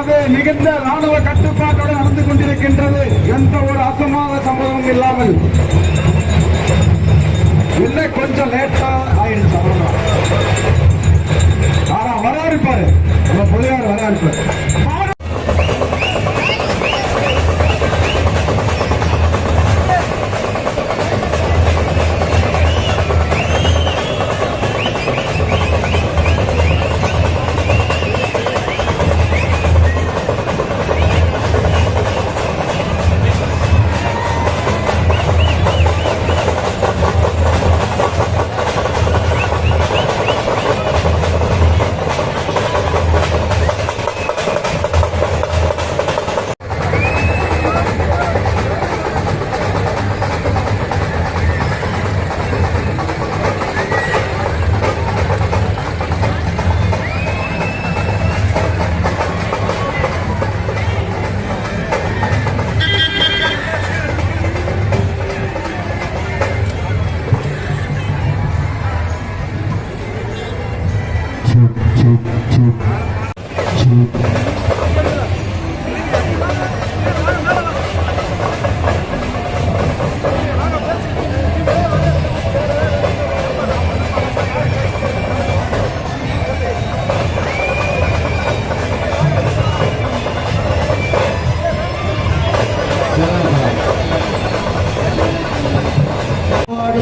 இல்லாது மிகுந்த ராணுவ கட்டுப்பாட்டுடன் நடந்து கொண்டிருக்கின்றது எந்த ஒரு அசமான சம்பவம் இல்லாமல். இல்லை கொஞ்சம்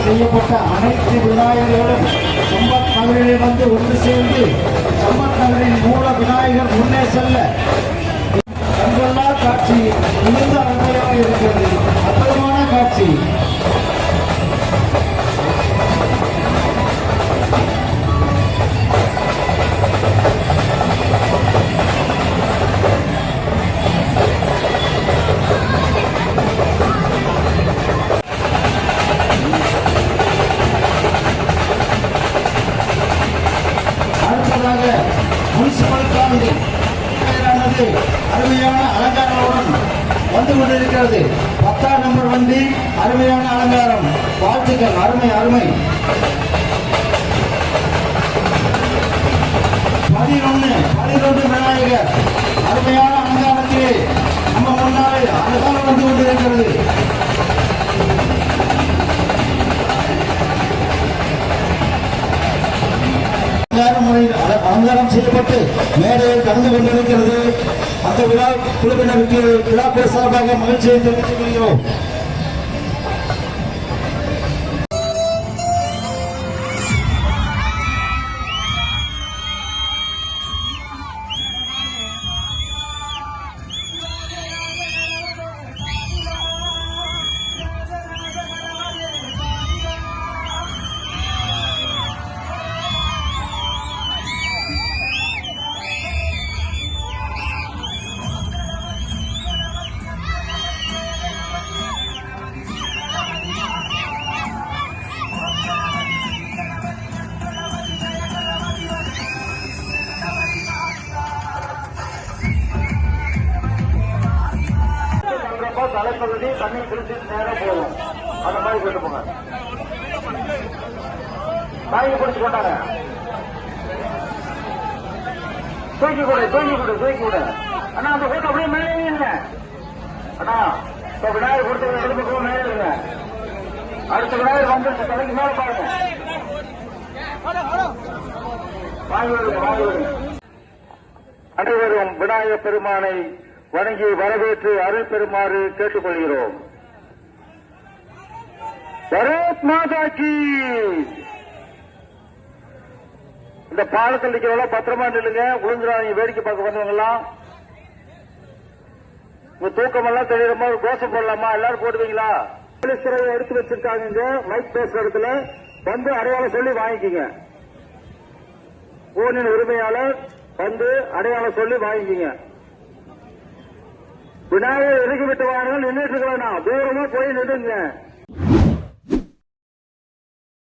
செய்யப்பட்ட அனைத்து விநாயகர்களும் சம்பத் நகரில் வந்து ஒன்று சேர்ந்து சம்பத் நகரின் மூல விநாயகர் முன்னே செல்ல. கண்கொள்ளா காட்சி மிகுந்த அருமையாக இருக்கிறது. அற்புதமான காட்சி. வந்து காலனி அருமையான அலங்காரங்களுடன் வந்து கொண்டிருக்கிறது. பத்தாம் நம்பர் வண்டி அருமையான அலங்காரம். வாழ்த்துக்கள் அருமை அருமை. பதினொன்று பதினொன்று விநாயகர். அருமையான அலங்காரத்திலே நம்ம முன்னாலே அலங்காரம் வந்து கொண்டிருக்கிறது. அலங்காரம் முறையில் செய்யப்பட்டு மேடையில் கலந்து கொண்டிருக்கிறது. அந்த விழா குழுவினருக்கு விழா சார்பாக மகிழ்ச்சியை தெரிவித்துக் கொள்கிறோம். பகுதி தண்ணி பிடிச்சி நேரம் போகும் அந்த மாதிரி கொண்டு போங்க. தாங்கி பிடிச்சு கொண்டாங்க. தூக்கி கொடு தூக்கி கொடு தூக்கி கொடு. அண்ணா அந்த போட்டோ அப்படியே மேலே இருங்க. அண்ணா இப்ப விநாயகர் கொடுத்த இடத்து பக்கம் மேலே இருங்க அடுத்த விநாயகர் வந்து தலைக்கு மேல பாருங்க. வாங்கி வருங்க வாங்கி விடுங்க அனைவரும் விநாயகர் பெருமானை வணங்கி வரவேற்று அருள் பெறுமாறு கேட்டுக்கொள்கிறோம். பரத் மாதாஜி இந்த பாலத்தில் நிக்கிறவங்க பத்திரமா நில்லுங்க. விழுந்துடாதீங்க வேடிக்கை பார்க்க வந்தவங்கலாம் உங்க தூக்கமெல்லாம் தெரியுற மாதிரி கோஷம் போடலாமா? எல்லாரும் போடுவீங்களா? போலீஸ் துறையை எடுத்து வச்சிருக்காங்க மைக் பேசுற இடத்துல. வந்து அடையாளம் சொல்லி வாங்கிக்கிங்க. போனின் உரிமையாளர் வந்து அடையாளம் சொல்லி வாங்கிக்கிங்க. விநாயகர் இறக்கி விட்டு வாருங்கள் நின்றுட்டு இருக்க தூரமா போய் நின்றுங்க